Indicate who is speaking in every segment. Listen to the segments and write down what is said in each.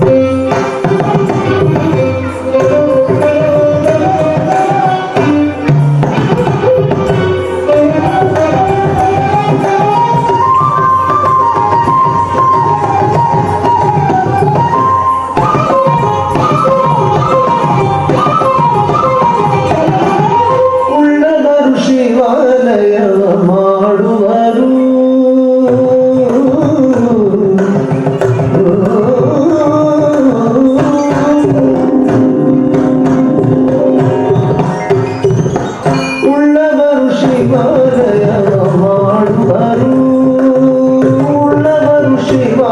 Speaker 1: Thank you.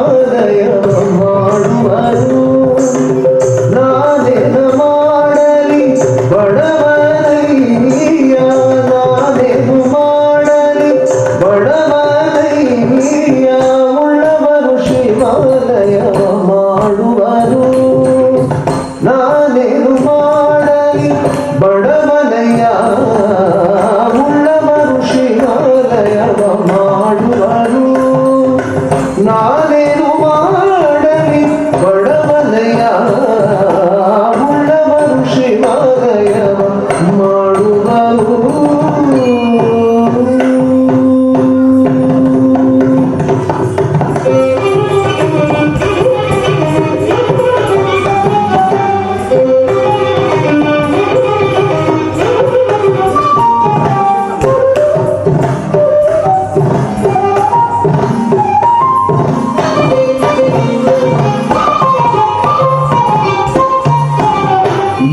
Speaker 1: ஆலயம் வாழும்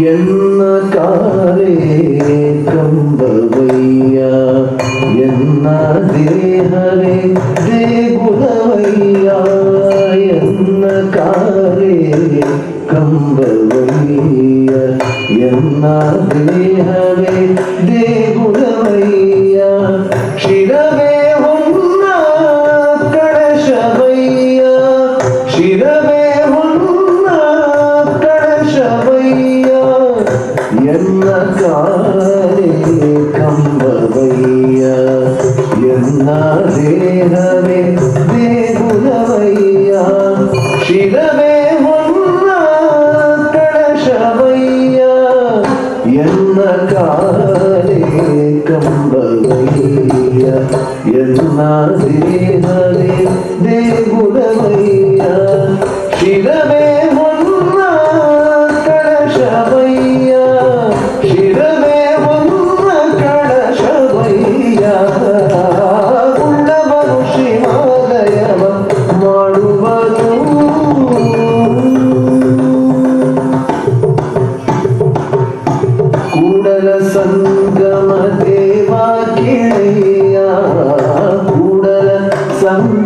Speaker 1: എന്ന കാലേക്കമ്പവയ്യ എന്ന ദേഹരെ ദേഗുണവയ്യ എന്ന കാലേ കമ്പവയ്യ എന്ന ദേഹരേ ദേ శిరమే దేవులవయ్యా శిరమే ఉన్న కళశవయ్యా ఎన్న కాలే కంబవయ్యా ఎన్న దేహలే దేవుల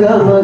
Speaker 1: cama